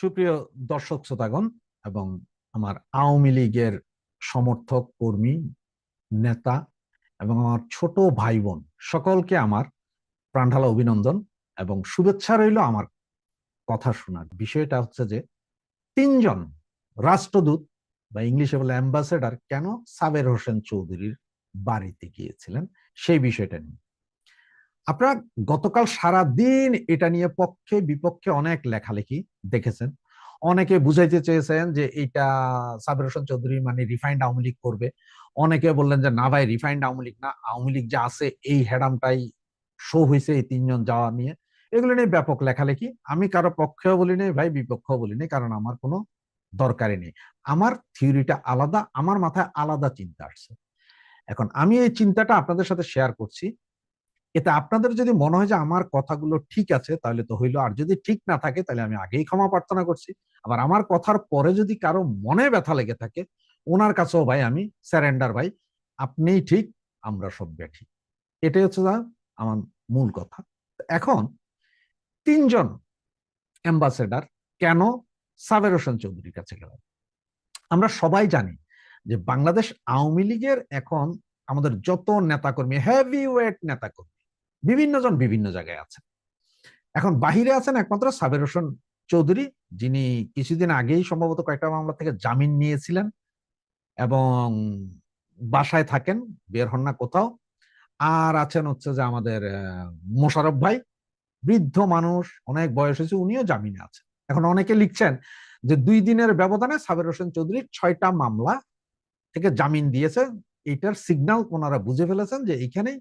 সুপ্রিয় দর্শক শ্রোতাগণ এবং আমার আওয়ামী লীগের সমর্থক, কর্মী, নেতা এবং আমার ছোট ভাই বোন সকলকে আমার প্রাণঢালা অভিনন্দন এবং শুভেচ্ছা রইল আমার কথা শোনার। বিষয়টা হচ্ছে যে, তিনজন রাষ্ট্রদূত বা ইংলিশে বলে অ্যাম্বাসেডার কেন সাবের হোসেন চৌধুরীর বাড়িতে গিয়েছিলেন? সেই বিষয়টা নিয়ে। আপনারা গতকাল সারা দিন এটা নিয়ে পক্ষে, বিপক্ষে অনেক লেখালেখি দেখেছেন। অনেকে বুঝাইতে চেয়েছেন যে এটা সাবির হোসেন চৌধুরী মানে রিফাইন্ড আওয়ামী লীগ করবে। অনেকে বললেন যে, না ভাই, রিফাইন্ড আওয়ামী লীগ না। আওয়ামী লীগ যে আছে, এই হেডামটাই শো হয়েছে এই তিনজন যাওয়া নিয়ে। এগুলো নিয়ে ব্যাপক লেখালেখি। আমি কারও পক্ষেও বলি নাই, ভাই, বিপক্ষেও বলি নাই, কারণ আমার কোনো দরকারই নেই। আমার থিওরিটা আলাদা, আমার মাথায় আলাদা চিন্তা আসছে। এখন আমি এই চিন্তাটা আপনাদের সাথে শেয়ার করছি। এতে আপনাদের যদি মনে হয় যে আমার কথাগুলো ঠিক আছে, তাহলে তো হইল। আর যদি ঠিক না থাকে, তাহলে আমি আগেই ক্ষমা প্রার্থনা করছি। আবার আমার কথার পরে যদি কারও মনে ব্যথা লেগে থাকে, ওনার কাছেও ভাই আমি, স্যারেন্ডার ভাই, আপনিই ঠিক, আমরা সব ব্যাঠি এটাই হচ্ছে আমার মূল কথা। এখন তিনজন অ্যাম্বাসেডার কেন সাবের হোসেন চৌধুরীর কাছে গেলেন? আমরা সবাই জানি যে বাংলাদেশ আওয়ামী লীগের এখন আমাদের যত নেতাকর্মী হেভি ওয়েট নেতাকর্মী বিভিন্ন জন বিভিন্ন জায়গায় আছেন এখন বাহিরে আছেন একমাত্র সাবের হোসেন চৌধুরী, যিনি কিছুদিন আগেই সম্ভবত কয়েকটা মামলা থেকে জামিন নিয়েছিলেন এবং বাসায় থাকেন, বের হন না কোথাও। আর আছেন হচ্ছে যে আমাদের মোশারফ ভাই, বৃদ্ধ মানুষ, অনেক বয়স হয়েছে, উনিও জামিনে আছেন। এখন অনেকে লিখছেন যে দুই দিনের ব্যবধানে সাবের হোসেন চৌধুরী ছয়টা মামলা থেকে জামিন দিয়েছে। এটার সিগনাল ওনারা বুঝে ফেলেছেন যে এখানে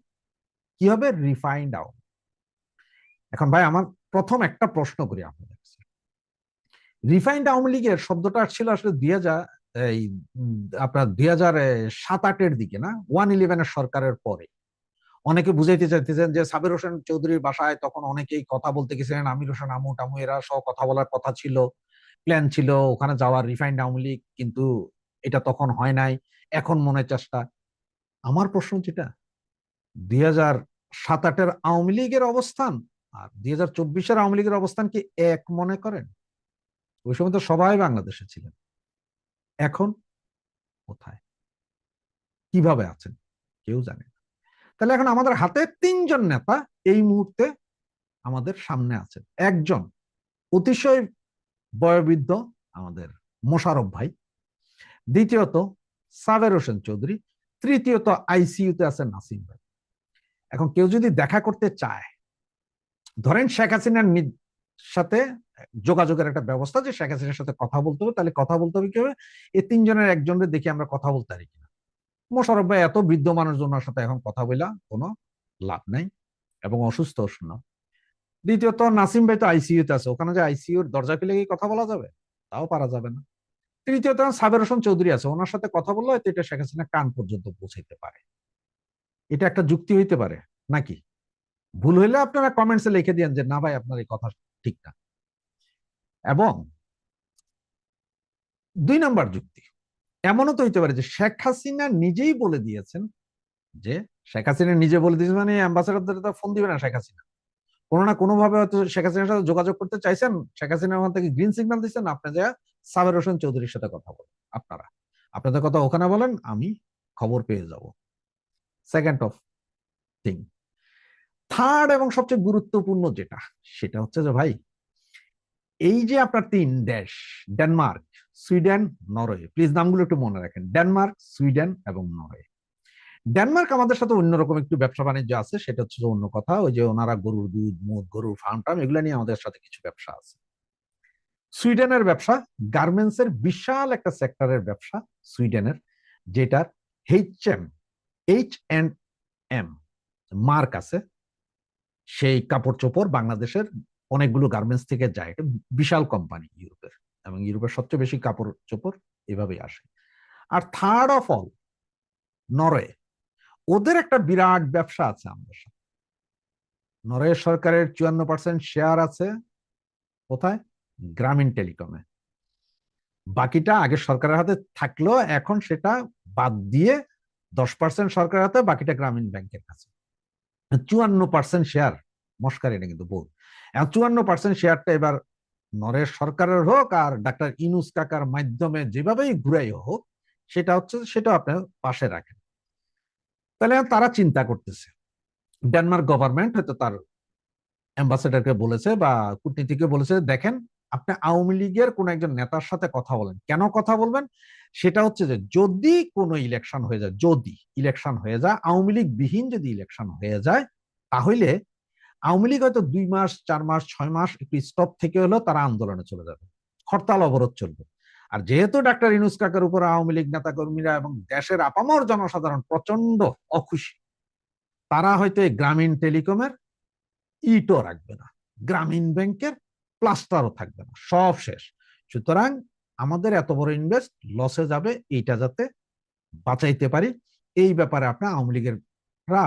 কি হবে রিফাইন্ড আউট এখন ভাই, আমার প্রথম একটা প্রশ্ন করি আপনাদের রিফাইন্ড আওয়ামী লীগের শব্দটা ছিল আসলে দুই হাজার এই আপনার দুই হাজার সাত আটের দিকে না? ওয়ান ইলেভেনের সরকারের পরে। অনেকে বুঝাইতে চাইতেছেন যে সাবির হোসেন চৌধুরীর বাসায় তখন অনেকেই কথা বলতে গেছিলেন, আমির হোসেন আমু টামু এরা সহ কথা বলার কথা ছিল প্ল্যান ছিল, ওখানে যাওয়ার রিফাইন্ড আওয়ামী লীগ, কিন্তু এটা তখন হয় নাই, এখন মনে চেষ্টা। আমার প্রশ্ন যেটা দুই হাজার সাত আটের আওয়ামী লীগের অবস্থান আর দুই হাজার চব্বিশের আওয়ামী লীগের অবস্থান কি এক মনে করেন? ওই সময় তো সবাই বাংলাদেশে ছিলেন। এখন কোথায়? কীভাবে আছেন? কেউ জানে তাহলে এখন আমাদের হাতে তিনজন নেতা এই মুহূর্তে আমাদের সামনে আছেন। একজন অতিশয় বয়বৃদ্ধ আমাদের মোশারফ ভাই, দ্বিতীয়ত সাবের হোসেন চৌধুরী, তৃতীয়ত আইসিইউতে আছেন নাসিম ভাই। এখন কেউ যদি দেখা করতে চায়, ধরেন শেখ হাসিনার সাথে যোগাযোগের একটা ব্যবস্থা যে শেখ হাসিনার সাথে কথা বলতে হবে, তাহলে কথা বলতে হবে কি হবে এই তিনজনের একজনের দেখি আমরা কথা বলতে পারি কিনা। মোশারফ ভাই, এত বৃদ্ধ মানুষজনের সাথে এখন কথা বলা কোনো লাভ নাই এবং অসুস্থ শূন্য দ্বিতীয়ত, নাসিম ভাই তো আইসিইউতে আছে, ওখানে যে আইসিইউর দরজা খুলে গিয়ে কথা বলা যাবে? তাও পারা যাবে না। তৃতীয়ত, সাবের হোসেন চৌধুরী আছে, ওনার সাথে কথা বললে হয়তো এটা শেখ হাসিনা কান পর্যন্ত পৌঁছাইতে পারে। এটা একটা যুক্তি হইতে পারে, নাকি? ভুল হইলে আপনারা কমেন্টসে লিখে দিয়েন যে, না ভাই, আপনার এই কথা ঠিক না। এবং দুই নাম্বার যুক্তি, এমনও তো হইতে পারে যে, শেখ হাসিনা নিজেই বলে দিয়েছেন যে, শেখ হাসিনা নিজে বলে দিয়েছে মানে অ্যাম্বাসাডারদের তো ফোন দিবে না শেখ হাসিনা। কোনো না কোনো ভাবে হয়তো শেখ হাসিনার সাথে যোগাযোগ করতে চাইছেন, শেখ হাসিনা ওখান থেকে গ্রিন সিগন্যাল দিচ্ছেন আপনি যা সাবের হোসেন চৌধুরীর সাথে কথা বলেন, আপনারা। আপনাদের কথা ওখানে বলেন, আমি খবর পেয়ে যাব। সেকেন্ড অফ থিং থার্ড এবং সবচেয়ে গুরুত্বপূর্ণ যেটা, সেটা হচ্ছে যে ভাই, এই যে আপনার তিন দেশ ডেনমার্ক সুইডেন নরওয়ে প্লিজ নামগুলো একটু মনে রাখেন ডেনমার্ক সুইডেন এবং নরওয়ে ডেনমার্ক আমাদের সাথে অন্যরকম একটু ব্যবসা বাণিজ্য আছে, সেটা হচ্ছে অন্য কথা, ওই যে ওনারা গরুর দুধ, মুদ, গরুর ফার্ম টার্ম এগুলো নিয়ে আমাদের সাথে কিছু ব্যবসা আছে। সুইডেনের ব্যবসা গার্মেন্টস এর বিশাল একটা সেক্টরের ব্যবসা সুইডেনের যেটার H M H and M mark আছে। সেই কাপড় চোপড় বাংলাদেশের অনেকগুলো গার্মেন্টস থেকে যায়। বিশাল কোম্পানি ইউরোপের এবং ইউরোপের সবচেয়ে বেশি কাপড় চোপড় এভাবেই আসে। আর থার্ড অফ অল নরওয়ে। ওদের একটা বিরাট ব্যবসা আছে আমাদের সাথে। নরওয়ে সরকারের চুয়ান্ন পার্সেন্ট শেয়ার আছে। কোথায়? গ্রামীণ টেলিকমে বাকিটা আগে সরকারের হাতে থাকল এখন সেটা বাদ দিয়ে দশ পার্সেন্ট সরকারের হাতে, বাকিটা গ্রামীণ ব্যাংকের কাছে। চুয়ান্ন পার্সেন্ট শেয়ার মস্কার, এটা কিন্তু বহুত চুয়ান্ন পার্সেন্ট শেয়ারটা এবার নরেশ সরকারের হোক আর ডাক্তার ইনুস কাকার মাধ্যমে যেভাবেই ঘুরাই হোক, সেটা হচ্ছে সেটা আপনি পাশে রাখেন। তাহলে তারা চিন্তা করতেছে। ডেনমার্ক গভর্নমেন্ট হয়তো তার অ্যাম্বাসেডারকে বলেছে বা কূটনীতিকে বলেছে, দেখেন, আপনি আওয়ামী লীগের কোন একজন নেতার সাথে কথা বলেন। কেন কথা বলবেন? সেটা হচ্ছে যে যদি কোনো ইলেকশন হয়ে যায়, যদি ইলেকশন হয়ে যায়, আওয়ামী লীগ বিহীন যদি ইলেকশন হয়ে যায়, তাহলে আওয়ামী লীগ হয়তো দুই মাস, চার মাস, ছয় মাস একটু স্টপ থেকে হলেও তারা আন্দোলনে চলে যাবে। হরতাল অবরোধ চলবে। আর যেহেতু ডাক্তার ইনুস কাকার উপর আওয়ামী লীগ নেতা কর্মীরা এবং দেশের আপামর জনসাধারণ প্রচণ্ড অখুশি, তারা হয়তো এই গ্রামীণ টেলিকমের ইটও রাখবে না। গ্রামীণ ব্যাংকের প্লাস্টারও থাকবে না। সব শেষ। সুতরাং আমাদের এত বড় ইনভেস্ট লসে যাবে, এইটা যাতে বাঁচাইতে পারি। এই ব্যাপারে আপনার আওয়ামী লীগের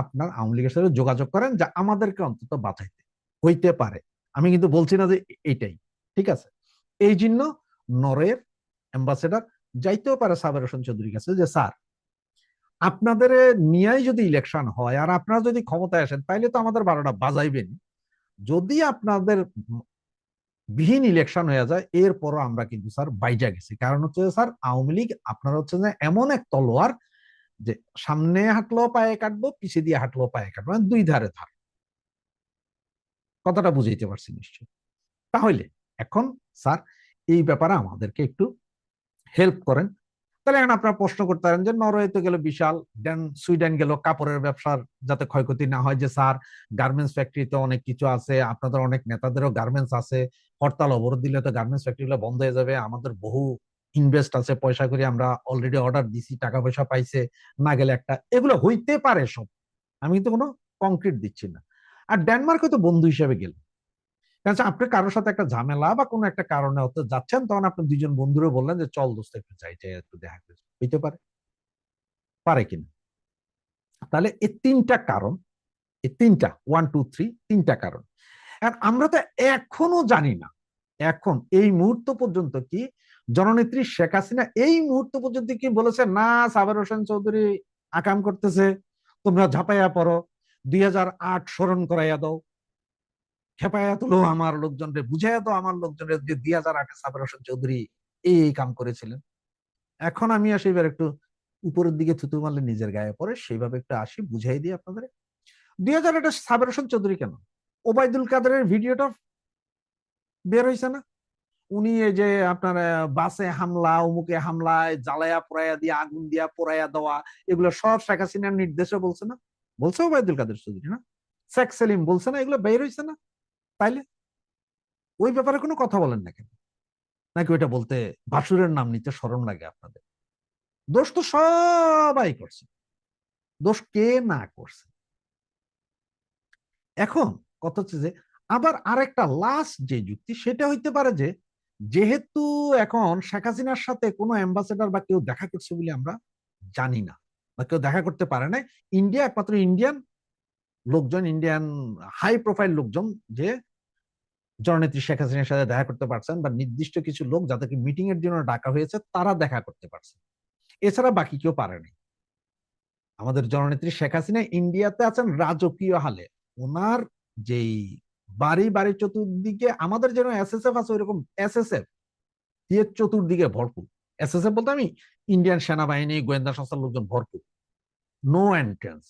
আপনার আওয়ামী লীগের সাথে যোগাযোগ করেন যা আমাদেরকে অন্তত বাঁচাইতে, হইতে পারে। আমি কিন্তু বলছি না যে এইটাই, ঠিক আছে? এই জন্য নরের অ্যাম্বাসেডার যাইতেও পারে সাবের হোসেন চৌধুরীর কাছে যে, স্যার, আপনাদের নিয়েই যদি ইলেকশন হয় আর আপনারা যদি ক্ষমতায় আসেন, তাইলে তো আমাদের বারোটা বাজাইবেন যদি আপনাদের বিহীন ইলেকশন হয়ে যায়, এরপরও আমরা কিন্তু স্যার বাইজা গেছি। কারণ হচ্ছে স্যার, আওয়ামী লীগ আপনার হচ্ছে যে এমন এক তলোয়ার যে সামনে হাঁটলো পায়ে কাটবো পিছিয়ে দিয়ে হাঁটলো পায়ে কাটবো মানে দুই ধারে ধার। কথাটা বুঝাইতে পারছি নিশ্চয় তাহলে এখন স্যার এই ব্যাপারে আমাদেরকে একটু হেল্প করেন। তাহলে এখন আপনারা প্রশ্ন করতে পারেন যে নরওয়েতে গেল বিশাল ডেন সুইডেন গেল কাপড়ের ব্যবসার যাতে ক্ষয়ক্ষতি না হয়, যে স্যার গার্মেন্টস ফ্যাক্টরিতে অনেক কিছু আছে, আপনাদের অনেক নেতাদেরও গার্মেন্টস আছে, হরতাল অবরোধ দিলে তো গার্মেন্টস ফ্যাক্টরিগুলো বন্ধ হয়ে যাবে, আমাদের বহু ইনভেস্ট আছে, পয়সা করে আমরা অলরেডি অর্ডার দিছি টাকা পয়সা পাইছে, না গেলে একটা, এগুলো হইতে পারে সব। আমি কিন্তু কোনো কংক্রিট দিচ্ছি না। আর ডেনমার্কে তো বন্ধু হিসেবে গেল। কারণ আপনি কারোর সাথে একটা ঝামেলা বা কোনো একটা কারণে হতে যাচ্ছেন, তখন আপনি দুইজন বন্ধুরে বললেন যে, চল দোস্ত, একটু যাই যাই, একটু দেখা হইতে পারে। পারে কিনা? তাহলে এই তিনটা কারণ এই তিনটা ওয়ান টু থ্রি তিনটা কারণ। আর আমরা তো এখনও জানি না, এখন, এই মুহূর্ত পর্যন্ত কি জননেত্রী শেখ হাসিনা এই মুহূর্ত পর্যন্ত কি বলেছে, না, সাবের হোসেন চৌধুরী আকাম করতেছে, তোমরা ঝাঁপাইয়া পড়ো, দুই হাজার আট স্মরণ করাইয়া দাও। খেপাইয়া তুলো আমার বুঝাইয়া তো আমার যে হাজার আটে সাবের হোসেন চৌধুরী এই কাম করেছিলেন। এখন আমি আসি এবার একটু উপরের দিকে থুতু মারলে নিজের গায়ে সেইভাবে একটু আসি, বুঝাই দিই আপনাদের। দুই হাজার আটে সাবের হোসেন চৌধুরী কেন? ওবায়দুল কাদেরের ভিডিওটা বের হয়েছে না? উনি এই যে আপনার বাসে হামলা, অমুকে হামলায় জ্বালায়া পোড়াইয়া দিয়ে, আগুন দিয়া পোড়াইয়া দেওয়া, এগুলো সব শেখ হাসিনার নির্দেশে বলছে না? বলছে ওবায়দুল কাদের চৌধুরী না? শেখ সেলিম বলছে না? এগুলো বের হয়েছে না? তাইলে ওই ব্যাপারে কোনো কথা বলেন না কেন? নাকি ওইটা বলতে বাসুরের নাম নিতে স্মরণ লাগে আপনাদের? দোষ তো সবাই করছে। দোষ কে না করছে? এখন কথা হচ্ছে যে, আবার আরেকটা লাস্ট যে যুক্তি, সেটা হইতে পারে যে, যেহেতু এখন শেখ হাসিনার সাথে কোনো অ্যাম্বাসেডার বা কেউ দেখা করছে বলে আমরা জানি না, বা কেউ দেখা করতে পারে না ইন্ডিয়া একমাত্র ইন্ডিয়ান লোকজন ইন্ডিয়ান হাই প্রোফাইল লোকজন যে জননেত্রী শেখ হাসিনার সাথে দেখা করতে পারছেন বা নির্দিষ্ট কিছু লোক যাদেরকে মিটিং এর জন্য ডাকা হয়েছে, তারা দেখা করতে পারছে। এছাড়া বাকি কেউ পারেনি আমাদের জননেত্রী শেখ হাসিনা ইন্ডিয়াতে আছেন রাজকীয় হালে। ওনার যেই বাড়ি, বাড়ির চতুর্দিকে আমাদের যেন এস এস এফ আছে ওইরকম এস এস এফ দিয়ে চতুর্দিকে ভরপুর। এস এস এফ বলতে আমি ইন্ডিয়ান সেনাবাহিনী, গোয়েন্দা সংস্থার লোকজন ভরপুর। নো এন্ট্রেন্স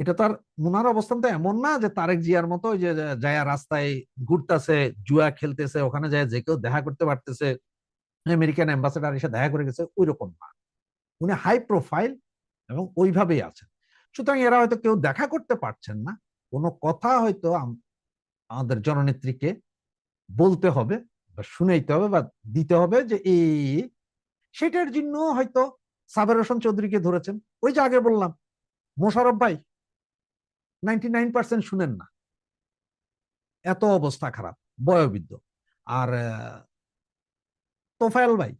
এটা তার মুনার অবস্থান তো এমন না যে তারেক জিয়ার মতো যে যায়া রাস্তায় ঘুরতেছে, জুয়া খেলতেছে, ওখানে যায় যে কেউ দেখা করতে পারতেছে, আমেরিকান অ্যাম্বাসেডার এসে দেখা করে গেছে ওই রকম না। উনি হাই প্রোফাইল এবং ওইভাবেই আছেন। সুতরাং এরা হয়তো কেউ দেখা করতে পারছেন না, কোনো কথা হয়তো আমাদের জননেত্রীকে বলতে হবে বা শুনাইতে হবে বা দিতে হবে যে এই সেটার জন্য হয়তো সাবের হোসেন চৌধুরীকে ধরেছেন। ওই যে আগে বললাম মোশারফ ভাই নাইনটি নাইন পার্সেন্ট শুনেন না। এত অবস্থা খারাপ, বয়োবৃদ্ধ। আর তোফায়েল ভাই,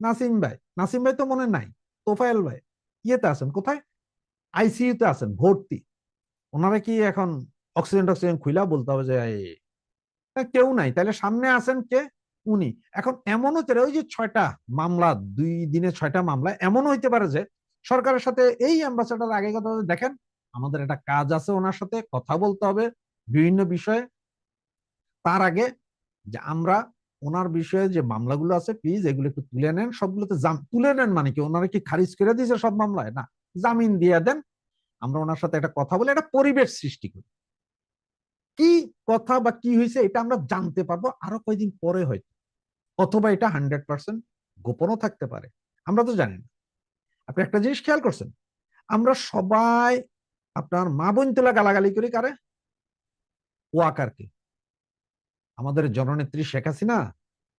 নাসিম ভাই নাসিম ভাই তো মনে নাই। তোফায়েল ভাই, ইয়েতে আছেন কোথায়? আইসিইউতে আছেন, ভর্তি। ওনারা কি এখন অক্সিজেন টক্সিজেন খুইলা বলতে হবে যে কেউ নাই। তাহলে সামনে আছেন কে? উনি। এখন এমন হতে ওই যে ছয়টা মামলা, দুই দিনে ছয়টা মামলা এমন হইতে পারে যে, সরকারের সাথে এই অ্যাম্বাসেডার আগে কথা দেখেন আমাদের একটা কাজ আছে ওনার সাথে, কথা বলতে হবে বিভিন্ন বিষয়ে। তার আগে যে আমরা ওনার বিষয়ে যে মামলাগুলো আছে প্লিজ এগুলো একটু তুলে নেন, সবগুলোতে তুলে নেন মানে কি? ওনারা কি খারিজ করে দিয়েছে সব মামলায়? না, জামিন দিয়ে দেন। আমরা ওনার সাথে একটা কথা বলে একটা পরিবেশ সৃষ্টি করি। কি কথা বা কি হয়েছে এটা আমরা জানতে পারব আরও কয়েকদিন পরে হয়তো। অথবা এটা হান্ড্রেড পার্সেন্ট গোপনও থাকতে পারে। আমরা তো জানি না। আপনি একটা জিনিস খেয়াল করছেন, আমরা সবাই আপনার মা বোন তোলা গালাগালি করি কারে? ওয়াকারকে। আমাদের জননেত্রী শেখ হাসিনা,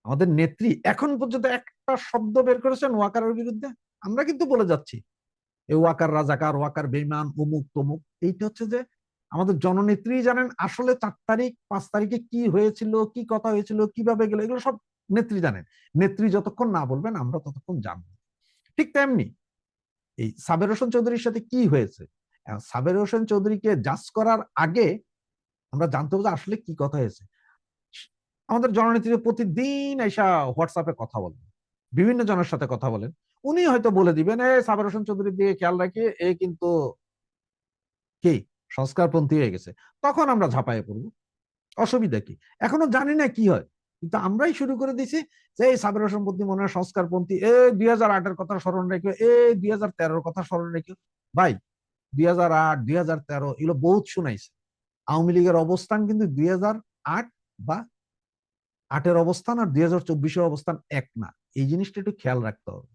আমাদের নেত্রী এখন পর্যন্ত একটা শব্দ বের করেছেন ওয়াকারের বিরুদ্ধে। আমরা কিন্তু বলে যাচ্ছি এই ওয়াকার রাজাকার, ওয়াকার বেইমান অমুক, তমুক। এইটা হচ্ছে যে আমাদের জননেত্রী জানেন আসলে চার তারিখ, পাঁচ তারিখে কি হয়েছিল, কি কথা হয়েছিল, কীভাবে গেল, এগুলো সব নেত্রী জানেন। নেত্রী যতক্ষণ না বলবেন আমরা ততক্ষণ জানব। ঠিক তেমনি এই সাবের হোসেন চৌধুরীর সাথে কি হয়েছে? সাবের হোসেন চৌধুরীকে জাজ করার আগে আমরা জানতে হবে আসলে কি কথা হয়েছে। আমাদের জননেত্রী প্রতিদিন এসা হোয়াটসঅ্যাপে কথা বলেন, বিভিন্ন জনের সাথে কথা বলেন। উনি হয়তো বলে দিবেন এ সাবের হোসেন চৌধুরীর দিকে খেয়াল রাখি, এ কিন্তু কি? সংস্কারপন্থী হয়ে গেছে। তখন আমরা ঝাঁপায়ে পড়ব। অসুবিধা কি? এখনও জানি না কি হয়। কিন্তু আমরাই শুরু করে দিছি যে এই সাবের হোসেন পন্থী মনে হয় সংস্কারপন্থী, এ দুই হাজার আটের কথা স্মরণ রেখে, এ দুই হাজার তেরোর কথা স্মরণ রেখে, ভাই দুই হাজার আট শুনাইছে। আওয়ামী লীগের অবস্থান কিন্তু দুই হাজার আট বা আটের অবস্থান আর দুই অবস্থান এক না। এই জিনিসটা একটু খেয়াল রাখতে হবে।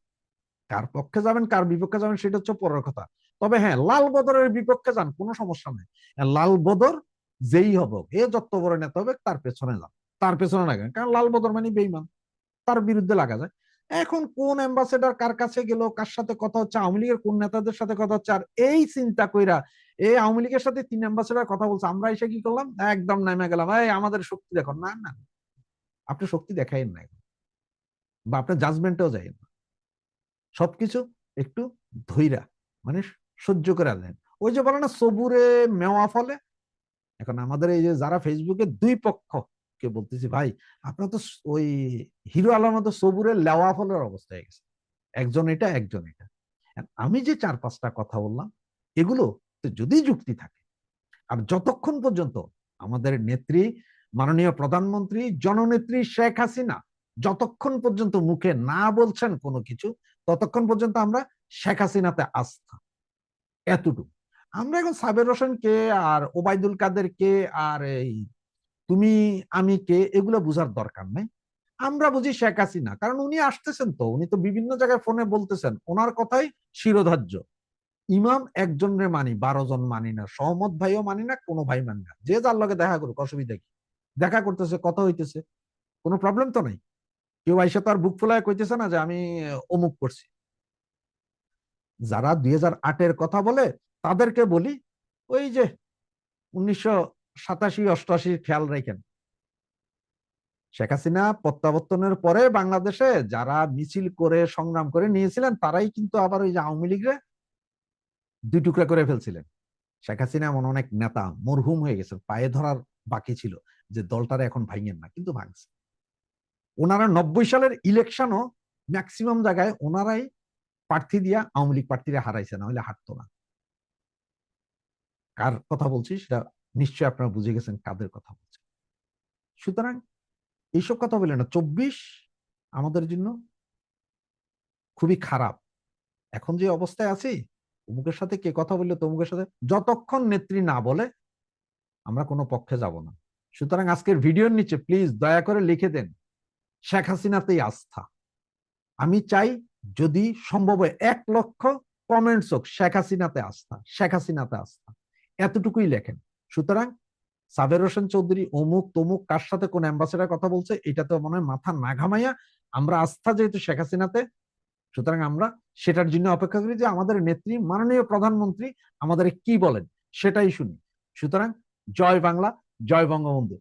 কার পক্ষে যাবেন, কার বিপক্ষে যাবেন, সেটা হচ্ছে পরের কথা। তবে হ্যাঁ লাল বদরের বিপক্ষে যান, কোনো সমস্যা নেই। লাল বদর যেই হবে এ যত বড় নেতা হবে, তার পেছনে যান। তার পেছনে লাগান কারণ লাল বদর মানে বেইমান তার বিরুদ্ধে লাগা যায়। এখন কোন অ্যাম্বাসেডার কার কাছে গেল, কার সাথে কথা হচ্ছে, আওয়ামী লীগের কোন নেতাদের সাথে কথা হচ্ছে, আর এই চিন্তা কইরা এই আওয়ামী লীগের সাথে তিন অ্যাম্বাসেডার কথা বলছে, আমরা এসে কি করলাম? একদম নেমে গেলাম, এই আমাদের শক্তি দেখো, না না আপনি শক্তি দেখাইন না বা আপনার জাজমেন্টেও যাই না। সবকিছু একটু ধৈরা মানে সহ্য করে দেন ওই যে বলে না, সবুরে মেওয়া ফলে, এখন আমাদের এই যে যারা ফেসবুকে দুই পক্ষ কে বলতেছি, ভাই, আপনার তো ওই হিরো আলম তো সবুরের লেওয়া ফলের অবস্থা হয়ে গেছে। একজন এটা একজন এটা। আমি যে চার পাঁচটা কথা বললাম, এগুলো যদি যুক্তি থাকে, আর যতক্ষণ পর্যন্ত আমাদের নেত্রী, মাননীয় প্রধানমন্ত্রী, জননেত্রী শেখ হাসিনা যতক্ষণ পর্যন্ত মুখে না বলছেন কোনো কিছু, ততক্ষণ পর্যন্ত আমরা শেখ হাসিনাতে আস্থা। এতটুকু। আমরা এখন সাবের হোসেন কে আর ওবায়দুল কাদের কে আর এই তুমি, আমি, কে, এগুলো বুঝার দরকার নেই। আমরা বুঝি শেখ হাসিনা। কারণ উনি আসতেছেন তো, উনি তো বিভিন্ন জায়গায় ফোনে বলতেছেন, ওনার কথাই শিরোধার্য। ইমাম একজনের মানি, বারো জন মানি না, সহমত ভাইও মানি না, কোনো ভাই মানি না। যে যার লগে দেখা করুক, অসুবিধা কি? দেখা করতেছে, কথা হইতেছে, কোনো প্রবলেম তো নাই? কেউ আইসা তার বুক ফোলায় কইতেছে না যে আমি অমুক করছি। যারা দুই হাজার আটের কথা বলে, তাদেরকে বলি, ওই যে উনিশশো সাতাশি, অষ্টআশি খেয়াল রাখেন। শেখ হাসিনা প্রত্যাবর্তনের পরে বাংলাদেশে যারা মিছিল করে সংগ্রাম করে নিয়েছিলেন, তারাই কিন্তু আবার ওই যে আওয়ামী লীগরে দুই টুকরা করে ফেলছিলেন। শেখ হাসিনা এমন অনেক নেতা মরহুম হয়ে গেছে, পায়ে ধরার বাকি ছিল যে দলটারে এখন ভাঙেন না, কিন্তু ভাঙছে। ওনারা নব্বই সালের ইলেকশনও ম্যাক্সিমাম জায়গায় ওনারাই প্রার্থী দিয়া আওয়ামী লীগ প্রার্থীরা হারাইছে, না হলে হারতো না। কার কথা বলছি সেটা নিশ্চয়ই আপনারা বুঝে গেছেন কাদের কথা বলছে। সুতরাং এইসব কথা বলে না, চব্বিশ আমাদের জন্য খুবই খারাপ। এখন যে অবস্থায় আছি, অমুকের সাথে কে কথা বললে, তমুকের সাথে যতক্ষণ নেত্রী না বলে, আমরা কোনো পক্ষে যাব না। সুতরাং আজকের ভিডিওর নিচে প্লিজ দয়া করে লিখে দেন, শেখ হাসিনাতেই আস্থা। আমি চাই যদি সম্ভব হয়, এক লক্ষ কমেন্টস হোক, শেখ হাসিনাতে আস্থা, শেখ হাসিনাতে আস্থা। এতটুকুই লেখেন। সুতরাং সাবের হোসেন চৌধুরী অমুক তমুক কার সাথে কোন অ্যাম্বাসেডার কথা বলছে, এটা তো মনে হয় মাথা না ঘামাইয়া আমরা আস্থা যেহেতু শেখ হাসিনাতে, সুতরাং আমরা সেটার জন্য অপেক্ষা করি যে আমাদের নেত্রী, মাননীয় প্রধানমন্ত্রী আমাদের কি বলেন, সেটাই শুনি। সুতরাং জয় বাংলা, জয় বঙ্গবন্ধু।